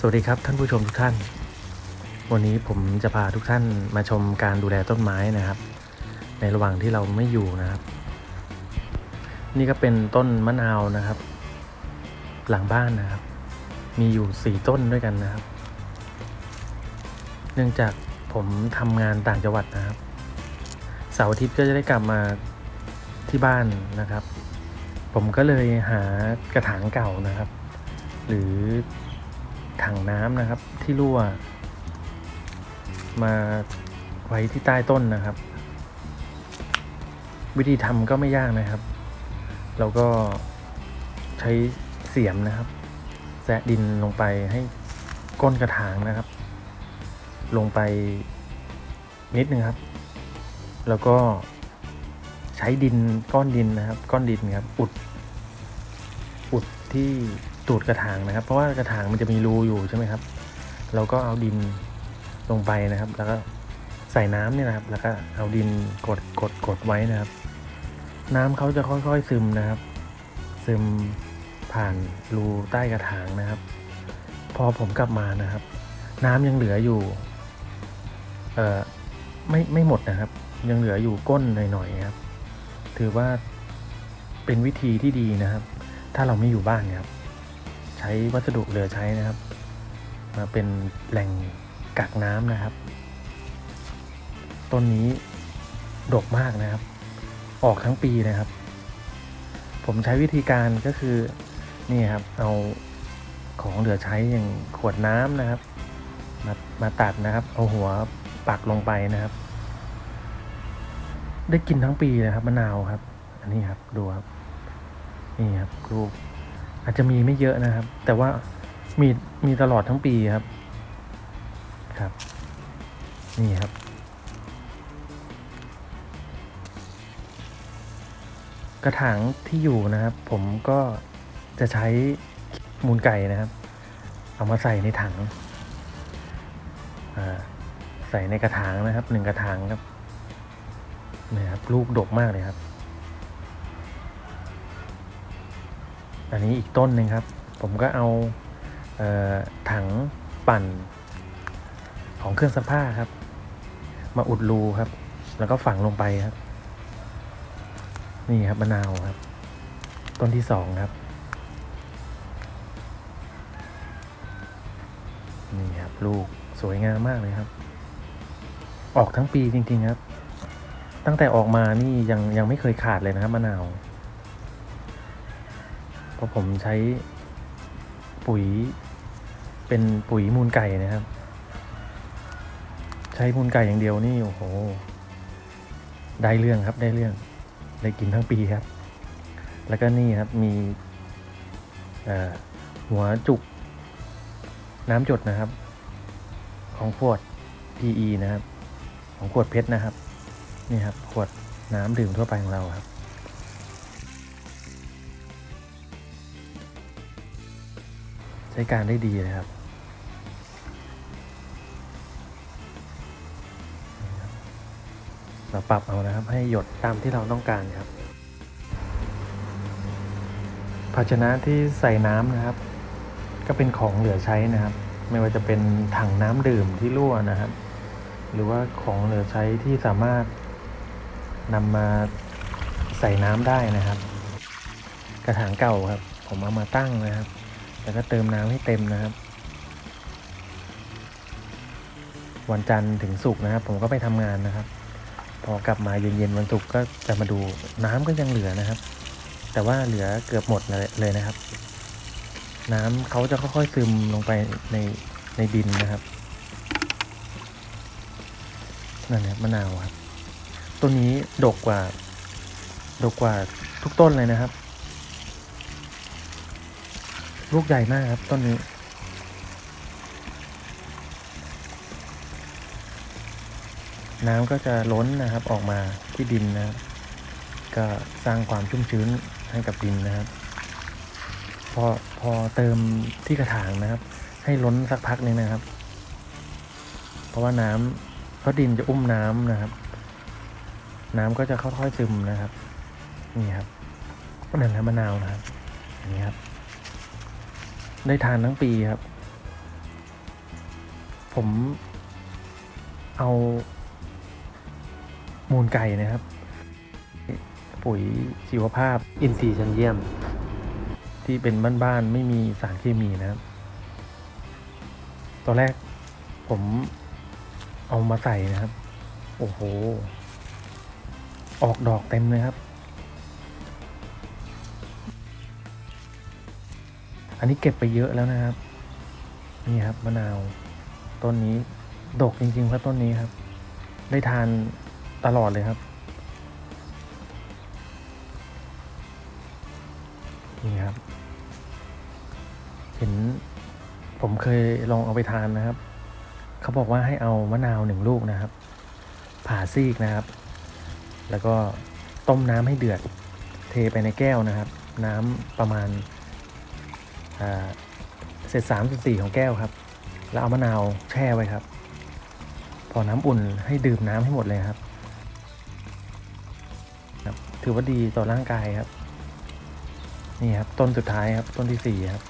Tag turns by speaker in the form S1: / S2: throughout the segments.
S1: สวัสดีครับท่านผู้ชมทุกท่าน วันนี้ผมจะพาทุกท่านมาชมการดูแลต้นไม้นะครับ ในระหว่างที่เราไม่อยู่นะครับ นี่ก็เป็นต้นมะนาวนะครับ หลังบ้านนะครับ มีอยู่สี่ต้นด้วยกันนะครับ เนื่องจากผมทำงานต่างจังหวัดนะครับเสาร์อาทิตย์ก็จะได้กลับมาที่บ้านนะครับ ผมก็เลยหากระถางเก่านะครับ หรือ ถังน้ำนะครับที่รั่ว มาไว้ที่ใต้ต้นนะครับ วิธีทำก็ไม่ยากนะครับ เราก็ใช้เสียมนะครับแซะดินลงไปให้ก้นกระถางนะครับ ลงไปนิดนึงครับ แล้วก็ใช้ดินก้อนดินนะครับ ก้อนดินครับ อุด อุดที่ ตูดกระถางนะครับ เพราะว่ากระถางมันจะมีรูอยู่ใช่ไหมครับ เราก็เอาดินลงไปนะครับ แล้วก็ใส่น้ำเนี่ยนะครับ แล้วก็เอาดินกดกดกดไว้นะครับ น้ำเขาจะค่อยๆซึมนะครับ ซึมผ่านรูใต้กระถางนะครับ พอผมกลับมานะครับ น้ำยังเหลืออยู่เอ่อไม่ไม่หมดนะครับ ยังเหลืออยู่ก้นหน่อยๆครับ ถือว่าเป็นวิธีที่ดีนะครับ ถ้าเราไม่อยู่บ้านนะครับ ช้วัสดุเหลือใช้นะครับ มาเป็นแหล่งกักน้ำนะครับ ต้นนี้ดกมากนะครับ ออกทั้งปีนะครับ ผมใช้วิธีการก็คือนี่ครับเอาของเหลือใช้อย่างขวดน้ำนะครับ มามาตัดนะครับ เอาหัวปักลงไปนะครับ ได้กินทั้งปีนะครับมะนาวครับ อันนี้ครับดูครับ นี่ครับลูก อาจจะมีไม่เยอะนะครับ แต่ว่ามีมีตลอดทั้งปีครับ ครับ นี่ครับ กระถางที่อยู่นะครับ ผมก็จะใช้มูลไก่นะครับ เอามาใส่ในถังใส่ในกระถางนะครับหนึ่งกระถางครับนี่ครับลูกดกมากเลยครับ อันนี้อีกต้นหนึ่งครับ ผมก็เอาเออถังปั่นของเครื่องซักผ้าครับ มาอุดรูครับ แล้วก็ฝังลงไปครับ นี่ครับมะนาวครับ ต้นที่สองครับนี่ครับลูกสวยงามมากเลยครับ ออกทั้งปีจริง ๆ ครับ ตั้งแต่ออกมานี่ยังยังไม่เคยขาดเลยนะครับมะนาว เพราะผมใช้ปุ๋ยเป็นปุ๋ยมูลไก่นะครับ ใช้มูลไก่อย่างเดียวนี่โอ้โห ได้เรื่องครับได้เรื่องได้กินทั้งปีครับ แล้วก็นี่ครับมีหัวจุก น้ำจดนะครับ ของขวด PE นะครับ ของขวดเพชรนะครับ นี่ครับ ขวดน้ำดื่มทั่วไปของเราครับ ช้การได้ดีเลยครับเราปรับเอานะครับให้หยดตามที่เราต้องการครับ ภาชนะที่ใส่น้ำนะครับ ก็เป็นของเหลือใช้นะครับ ไม่ว่าจะเป็นถังน้ำดื่มที่รั่วนะครับ หรือว่าของเหลือใช้ที่สามารถนำมาใส่น้ำได้นะครับ กระถางเก่าครับ ผมเอามาตั้งนะครับ แล้วก็เติมน้ำให้เต็มนะครับ วันจันทร์ถึงศุกร์นะครับ ผมก็ไปทำงานนะครับ พอกลับมาเย็นๆวันศุกร์ก็จะมาดูน้ำก็ยังเหลือนะครับ แต่ว่าเหลือเกือบหมดเลยเลยนะครับ น้ำเขาจะค่อยๆซึมลงไปในในดินนะครับนั่นนะมะนาวครับต้นนี้ดกกว่าดกกว่าทุกต้นเลยนะครับ ลูกใหญ่มากครับต้นนี้ น้ำก็จะล้นนะครับออกมาที่ดินนะครับ ก็สร้างความชุ่มชื้นให้กับดินนะครับพอพอเติมที่กระถางนะครับ ให้ล้นสักพักนึงนะครับ เพราะว่าน้ำเพราะดินจะอุ้มน้ำนะครับ น้ำก็จะค่อยๆซึมนะครับ นี่ครับนั่นนะมะนาวนะครับอันนี้ครับ ได้ทานทั้งปีครับ ผมเอา มูลไก่นะครับ ปุ๋ยชีวภาพ
S2: อินทรีย์ชั้นเยี่ยม
S1: ที่เป็นบ้านๆไม่มีสารเคมีนะครับ ตอนแรกผมเอามาใส่นะครับ โอ้โห ออกดอกเต็มเลยครับ นนี้เก็บไปเยอะแล้วนะครับ นี่ครับมะนาว ต้นนี้ดกจริงๆครับต้นนี้ครับ ได้ทานตลอดเลยครับ นี่ครับ เห็นผมเคยลองเอาไปทานนะครับ เขาบอกว่าให้เอามะนาวหนึ่งลูกนะครับ ผ่าซีกนะครับ แล้วก็ต้มน้ำให้เดือด เทไปในแก้วนะครับ น้ำประมาณ เศษสามส่วนสี่ของแก้วครับ แล้วเอามะนาวแช่ไว้ครับ พอน้ำอุ่นให้ดื่มน้ำให้หมดเลยครับครับ ถือว่าดีต่อร่างกายครับ นี่ครับ ต้นสุดท้ายครับ ต้นที่สี่ครับ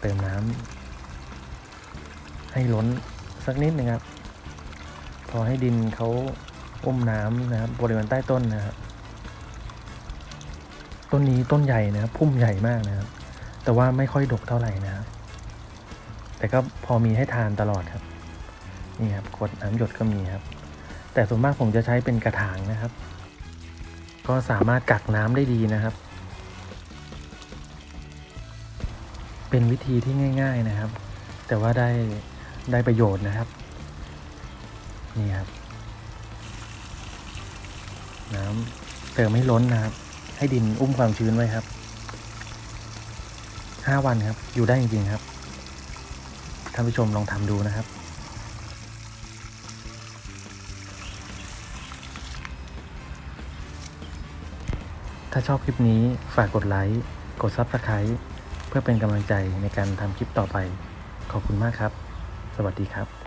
S1: เติมน้ำให้ล้นสักนิดหนึ่งครับ พอให้ดินเขาอุ้มน้ำนะครับ บริเวณใต้ต้นนะครับ ต้นนี้ต้นใหญ่นะครับ พุ่มใหญ่มากนะครับ แต่ว่าไม่ค่อยดกเท่าไหร่นะครับแต่ก็พอมีให้ทานตลอดครับ นี่ครับขวดน้ำหยดก็มีครับ แต่ส่วนมากผมจะใช้เป็นกระถางนะครับ ก็สามารถกักน้ำได้ดีนะครับ เป็นวิธีที่ง่าย ๆนะครับ แต่ว่าได้ได้ประโยชน์นะครับ นี่ครับ น้ำเติมให้ล้นนะครับ ให้ดินอุ้มความชื้นไว้ครับ ห้าวันครับ อยู่ได้จริงๆครับ ท่านผู้ชมลองทำดูนะครับ ถ้าชอบคลิปนี้ฝากกดไลค์ กด Subscribe เพื่อเป็นกำลังใจในการทำคลิปต่อไป ขอบคุณมากครับ สวัสดีครับ